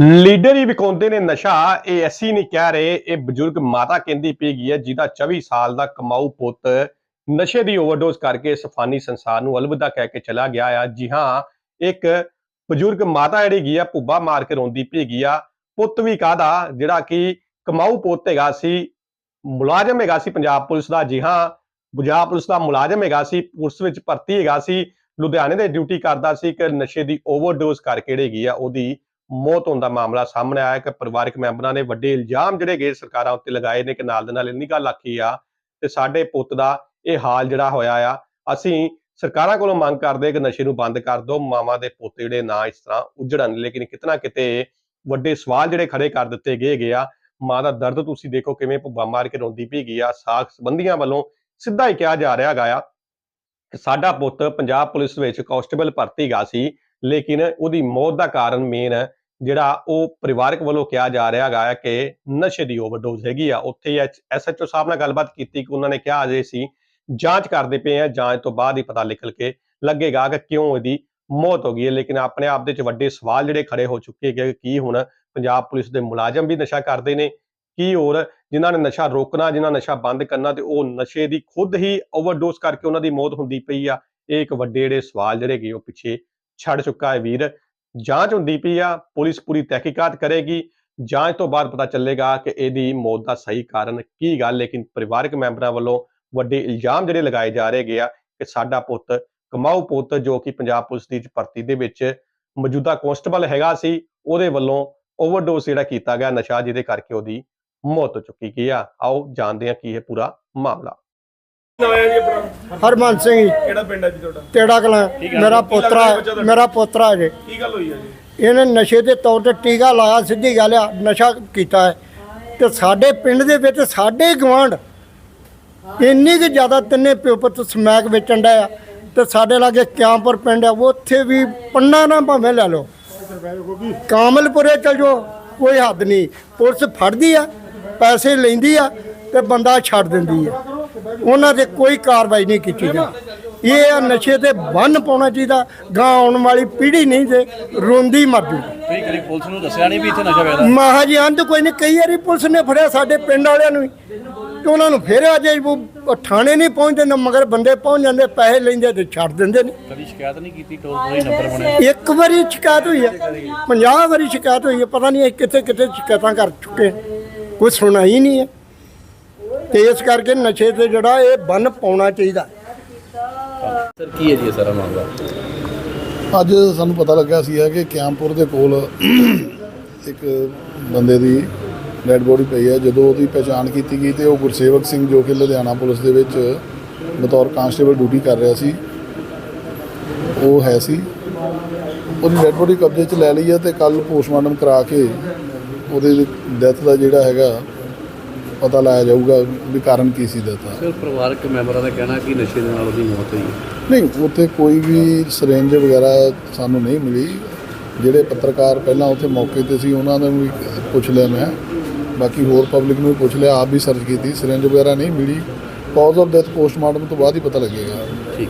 Leader ਹੀ ਵਿਕਾਉਂਦੇ ਨੇ ਨਸ਼ਾ। ਇਹ ਐਸੀ ਨਹੀਂ ਕਹਿ ਰਹੇ, ਇਹ ਬਜ਼ੁਰਗ ਮਾਤਾ ਕਹਿੰਦੀ ਪਈ ਗਈ ਹੈ, ਜਿਹਦਾ 24 ਸਾਲ ਦਾ ਕਮਾਊ ਪੁੱਤ ਨਸ਼ੇ ਦੀ ਓਵਰਡੋਜ਼ ਕਰਕੇ ਸਫਾਨੀ ਸੰਸਾਰ ਨੂੰ ਅਲਵਿਦਾ ਕਹਿ ਕੇ ਚਲਾ ਗਿਆ ਆ। ਜੀ ਹਾਂ, ਇੱਕ ਬਜ਼ੁਰਗ ਮਾਤਾ ਜਿਹੜੀ ਗਈ ਆ, ਭੁੱਬਾ ਮਾਰ ਕੇ ਰੋਂਦੀ ਪਈ ਗਈ ਆ। ਪੁੱਤ ਵੀ ਕਾਹਦਾ, ਜਿਹੜਾ ਕਿ ਕਮਾਊ ਪੁੱਤ ਹੈਗਾ ਸੀ, ਮੁਲਾਜ਼ਮ ਹੈਗਾ ਸੀ ਪੰਜਾਬ ਪੁਲਿਸ ਦਾ। ਜੀ ਹਾਂ, ਪੰਜਾਬ ਪੁਲਿਸ ਦਾ ਮੁਲਾਜ਼ਮ ਹੈਗਾ ਸੀ, ਪੁਲਿਸ ਵਿੱਚ ਭਰਤੀ ਹੈਗਾ ਸੀ। ਲੁਧਿਆਣੇ ਦੇ ਡਿਊਟੀ ਕਰਦਾ ਸੀ ਕਿ ਨਸ਼ੇ ਦੀ ਓਵਰਡੋਜ਼ ਕਰਕੇ ਜਿਹੜੀ ਗਈ ਆ, ਉਹਦੀ ਮੌਤ ਹੋਣ ਦਾ ਮਾਮਲਾ ਸਾਹਮਣੇ ਆਇਆ ਕਿ ਪਰਿਵਾਰਕ ਮੈਂਬਰਾਂ ਨੇ ਵੱਡੇ ਇਲਜ਼ਾਮ ਜਿਹੜੇ ਗਏ ਸਰਕਾਰਾਂ ਉੱਤੇ ਲਗਾਏ ਨੇ ਕਿ ਨਾਲ ਦੇ ਨਾਲ ਇੰਨੀ ਗੱਲ ਆਖੀ ਆ ਤੇ ਸਾਡੇ ਪੁੱਤ ਦਾ ਇਹ ਹਾਲ ਜਿਹੜਾ ਹੋਇਆ ਆ, ਅਸੀਂ ਸਰਕਾਰਾਂ ਕੋਲੋਂ ਮੰਗ ਕਰਦੇ ਕਿ ਨਸ਼ੇ ਨੂੰ ਬੰਦ ਕਰ ਦਿਓ, ਮਾਵਾਂ ਦੇ ਪੁੱਤ ਜਿਹੜੇ ਨਾ ਇਸ ਤਰ੍ਹਾਂ ਉਜੜਨ, ਲੇਕਿਨ ਕਿਤਨਾ ਕਿਤੇ ਵੱਡੇ ਸਵਾਲ ਜਿਹੜੇ ਖੜੇ ਕਰ ਦਿੱਤੇ ਗਏ ਗਏ ਆ। ਮਾਂ ਦਾ ਦਰਦ ਤੁਸੀਂ ਦੇਖੋ ਕਿਵੇਂ ਭੁੱਬਾ ਮਾਰ ਕੇ ਰੋਂਦੀ ਪਈ ਗਈ ਆ, ਸਾਖ ਸੰਬੰਧੀਆਂ ਵੱਲੋਂ ਸਿੱਧਾ ਹੀ ਕਿਹਾ ਜਾ ਰਿਹਾ ਹੈਗਾ ਆ ਕਿ ਸਾਡਾ ਪੁੱਤ ਪੰਜਾਬ ਪੁਲਿਸ ਵਿੱਚ ਕਾਂਸਟੇਬਲ ਭਰਤੀ ਗਾ ਸੀ, ਲੇਕਿਨ ਉਹਦੀ ਮੌਤ ਦਾ ਕਾਰਨ ਮੇਨ ਜਿਹੜਾ ਉਹ ਪਰਿਵਾਰਕ ਵੱਲੋਂ ਕਿਹਾ ਜਾ ਰਿਹਾ ਹੈਗਾ ਹੈ ਕਿ ਨਸ਼ੇ ਦੀ ਓਵਰਡੋਜ਼ ਹੈਗੀ ਆ, ਉੱਥੇ ਐਸਐਚਓ ਸਾਹਿਬ ਨਾਲ ਗੱਲਬਾਤ ਕੀਤੀ ਕਿ ਉਹਨਾਂ ਨੇ ਕਿਹਾ ਅਜੇ ਸੀ ਜਾਂਚ ਕਰਦੇ ਪਏ ਆ ਜਾਂਚ ਤੋਂ ਬਾਅਦ ਹੀ ਪਤਾ ਨਿਕਲ ਕੇ ਲੱਗੇਗਾ ਕਿ ਕਿਉਂ ਇਹਦੀ ਮੌਤ ਹੋ ਗਈ ਹੈ। ਲੇਕਿਨ ਆਪਣੇ ਆਪ ਦੇ ਵਿੱਚ ਵੱਡੇ ਸਵਾਲ ਜਿਹੜੇ ਖੜੇ ਹੋ ਚੁੱਕੇ ਹੈਗੇ ਕਿ ਕੀ ਹੁਣ ਪੰਜਾਬ ਪੁਲਿਸ ਦੇ ਮੁਲਾਜ਼ਮ ਵੀ ਨਸ਼ਾ ਕਰਦੇ ਨੇ, ਕੀ ਹੋਰ ਜਿਨ੍ਹਾਂ ਨੇ ਨਸ਼ਾ ਰੋਕਣਾ, ਜਿਨ੍ਹਾਂ ਨਸ਼ਾ ਬੰਦ ਕਰਨਾ ਤੇ ਉਹ ਨਸ਼ੇ ਦੀ ਖੁਦ ਹੀ ਓਵਰਡੋਜ਼ ਕਰਕੇ ਉਹਨਾਂ ਦੀ ਮੌਤ ਹੁੰਦੀ ਪਈ ਆ, ਇਹ ਇੱਕ ਵੱਡੇ ਜਿਹੜੇ ਸਵਾਲ ਜਿਹੜੇ ਕਿ ਉਹ ਪਿੱਛੇ ਛੱਡ ਚੁੱਕਾ ਹੈ ਵੀਰ। ਜਾਂਚ ਹੁੰਦੀ ਪਈ ਆ, ਪੁਲਿਸ ਪੂਰੀ ਤਹਿਕੀਕਾਤ ਕਰੇਗੀ। ਜਾਂਚ ਤੋਂ ਬਾਅਦ ਪਤਾ ਚੱਲੇਗਾ ਕਿ ਇਹਦੀ ਮੌਤ ਦਾ ਸਹੀ ਕਾਰਨ ਕੀ ਗੱਲ ਲੇਕਿਨ ਪਰਿਵਾਰਕ ਮੈਂਬਰਾਂ ਵੱਲੋਂ ਵੱਡੇ ਇਲਜ਼ਾਮ ਜਿਹੜੇ ਲਗਾਏ ਜਾ ਰਹੇ ਗਏ ਆ ਕਿ ਸਾਡਾ ਪੁੱਤ, ਕਮਾਊ ਪੁੱਤ ਜੋ ਕਿ ਪੰਜਾਬ ਪੁਲਿਸ ਦੀ ਭਰਤੀ ਦੇ ਵਿੱਚ ਮੌਜੂਦਾ ਕਾਂਸਟੇਬਲ ਹੈਗਾ ਸੀ, ਉਹਦੇ ਵੱਲੋਂ ਓਵਰਡੋਜ਼ ਜਿਹੜਾ ਕੀਤਾ ਗਿਆ ਨਸ਼ਾ ਜਿਹਦੇ ਕਰਕੇ ਉਹਦੀ ਮੌਤ ਹੋ ਚੁੱਕੀ ਗਈ ਆਓ ਜਾਣਦੇ ਹਾਂ ਕੀ ਹੈ ਪੂਰਾ ਮਾਮਲਾ। ਨਾਮ ਹੈ ਜੀ ਆਪਣਾ? ਹਰਮਨ ਸਿੰਘ ਜੀ, ਕਿਹੜਾ ਪਿੰਡ ਹੈ ਜੀ ਤੁਹਾਡਾ? ਤੇੜਾ ਕਲਾਂ? ਮੇਰਾ ਪੋਤਰਾ ਮੇਰਾ ਪੋਤਰਾ ਜੇ। ਕੀ ਗੱਲ ਹੋਈ ਹੈ ਜੀ? ਇਹਨੇ ਨਸ਼ੇ ਦੇ ਤੌਰ ਤੇ ਟੀਕਾ ਲਾਇਆ ਸਿੱਧੀ ਗੱਲ ਆ ਨਸ਼ਾ ਕੀਤਾ ਹੈ। ਤੇ ਸਾਡੇ ਪਿੰਡ ਦੇ ਵਿੱਚ ਸਾਡੇ ਗਵਾਂਢ ਇੰਨੀ ਕਿ ਜ਼ਿਆਦਾ ਤਿੰਨੇ ਪਿਓ ਪੁੱਤ ਸਮੈਕ ਵੇਚਣ ਦਾ ਆ। ਤੇ ਸਾਡੇ ਲਾਗੇ ਕਿਆਂਪੁਰ ਪਿੰਡ ਆ ਉੱਥੇ ਵੀ ਪੰਨਾ ਨਾ ਭਾਵੇਂ ਲੈ ਲਓ। ਕਾਮਲਪੁਰੇ ਚਲ ਜੋ ਕੋਈ ਹੱਦ ਨਹੀਂ। ਪੁਲਿਸ ਫੜਦੀ ਆ ਪੈਸੇ ਲੈਂਦੀ ਆ ਤੇ ਬੰਦਾ ਛੱਡ ਦਿੰਦੀ ਆ। ਉਹਨਾਂ ਤੇ ਕੋਈ ਕਾਰਵਾਈ ਨਹੀਂ ਕੀਤੀ ਜਾਂਦੀ ਇਹ ਆ ਨਸ਼ੇ ਤੇ ਬੰਨ ਪਾਉਣਾ ਚਾਹੀਦਾ ਗਾਂ ਆਉਣ ਵਾਲੀ ਪੀੜ੍ਹੀ ਨਹੀਂ ਤੇ ਰੋਂਦੀ ਮਰ ਜੂ ਤੁਸੀਂ ਕਦੀ ਪੁਲਿਸ ਨੂੰ ਦੱਸਿਆ ਨਹੀਂ ਵੀ ਇੱਥੇ ਨਸ਼ਾ ਵੇਚਦਾ ਮਹਾਜੀ ਅੰਤ ਕੋਈ ਨਹੀਂ ਕਈ ਵਾਰੀ ਪੁਲਿਸ ਨੇ ਫੜਿਆ ਸਾਡੇ ਪਿੰਡ ਵਾਲਿਆਂ ਨੂੰ ਵੀ। ਤੇ ਉਹਨਾਂ ਨੂੰ ਫੇਰ ਅਜੇ ਉਹ ਥਾਣੇ ਨਹੀਂ ਪਹੁੰਚਦੇ ਨਾ ਮਗਰ ਬੰਦੇ ਪਹੁੰਚ ਜਾਂਦੇ ਪੈਸੇ ਲੈਂਦੇ ਤੇ ਛੱਡ ਦਿੰਦੇ ਨੇ। ਕਦੀ ਸ਼ਿਕਾਇਤ ਨਹੀਂ ਕੀਤੀ ਟੋਲ ਫ੍ਰੀ ਨੰਬਰ ਬਣਿਆ? ਇੱਕ ਵਾਰੀ ਸ਼ਿਕਾਇਤ ਹੋਈ ਹੈ 50 ਵਾਰੀ ਸ਼ਿਕਾਇਤ ਹੋਈ ਹੈ ਪਤਾ ਨਹੀਂ ਇਹ ਕਿੱਥੇ ਕਿੱਥੇ ਸ਼ਿਕਾਇਤਾਂ ਕਰ ਚੁੱਕੇ ਕੋਈ ਸੁਣਾਈ ਨਹੀਂ ਹੈ ਤੇ ਇਸ ਕਰਕੇ ਨਸ਼ੇ ਤੇ ਜਿਹੜਾ ਇਹ ਬੰਨ ਪਾਉਣਾ ਚਾਹੀਦਾ। ਸਰ ਕੀ ਹੈ ਜੀ ਇਹ ਸਾਰਾ ਮਾਮਲਾ? ਅੱਜ ਸਾਨੂੰ ਪਤਾ ਲੱਗਿਆ ਸੀ ਕਿ ਕਿਆਮਪੁਰ ਦੇ ਕੋਲ ਇੱਕ ਬੰਦੇ ਦੀ ਡੈਡ ਬੋਡੀ ਪਈ ਹੈ। ਜਦੋਂ ਉਹਦੀ ਪਛਾਣ ਕੀਤੀ ਗਈ ਤੇ ਉਹ ਗੁਰਸੇਵਕ ਸਿੰਘ ਜੋ ਕਿ ਲੁਧਿਆਣਾ ਪੁਲਿਸ ਦੇ ਵਿੱਚ ਬਤੌਰ ਕਾਂਸਟੇਬਲ ਡਿਊਟੀ ਕਰ ਰਿਹਾ ਸੀ ਉਹ ਹੈ ਸੀ। ਉਹਦੀ ਡੈਡ ਬੋਡੀ ਕਬਜ਼ੇ 'ਚ ਲੈ ਲਈ ਹੈ ਤੇ ਕੱਲ ਪੋਸਟਮਾਰਟਮ ਕਰਾ ਕੇ ਉਹਦੇ ਡੈਥ ਦਾ ਜਿਹੜਾ ਹੈਗਾ ਪਤਾ ਲਾਇਆ ਜਾਊਗਾ ਵੀ ਕਾਰਨ ਕੀ ਸੀ ਡੈਥ ਦਾ ਸਰ ਪਰਿਵਾਰਕ ਮੈਂਬਰਾਂ ਦਾ ਕਹਿਣਾ ਕਿ ਨਸ਼ੇ ਦੇ ਨਾਲ ਉਹਦੀ ਮੌਤ ਹੋਈ ਹੈ। ਨਹੀਂ ਉੱਥੇ ਕੋਈ ਵੀ ਸਿਰਿੰਜ ਵਗੈਰਾ ਸਾਨੂੰ ਨਹੀਂ ਮਿਲੀ। ਜਿਹੜੇ ਪੱਤਰਕਾਰ ਪਹਿਲਾਂ ਉੱਥੇ ਮੌਕੇ ਤੇ ਸੀ ਉਹਨਾਂ ਨੂੰ ਵੀ ਪੁੱਛ ਲਿਆ ਮੈਂ। ਬਾਕੀ ਹੋਰ ਪਬਲਿਕ ਨੂੰ ਵੀ ਪੁੱਛ ਲਿਆ ਆਪ ਵੀ ਸਰਚ ਕੀਤੀ। ਸਿਰਿੰਜ ਵਗੈਰਾ ਨਹੀਂ ਮਿਲੀ। ਕਾਜ਼ ਆਫ ਡੈਥ ਪੋਸਟਮਾਰਟਮ ਤੋਂ ਬਾਅਦ ਹੀ ਪਤਾ ਲੱਗੇਗਾ। ਠੀਕ।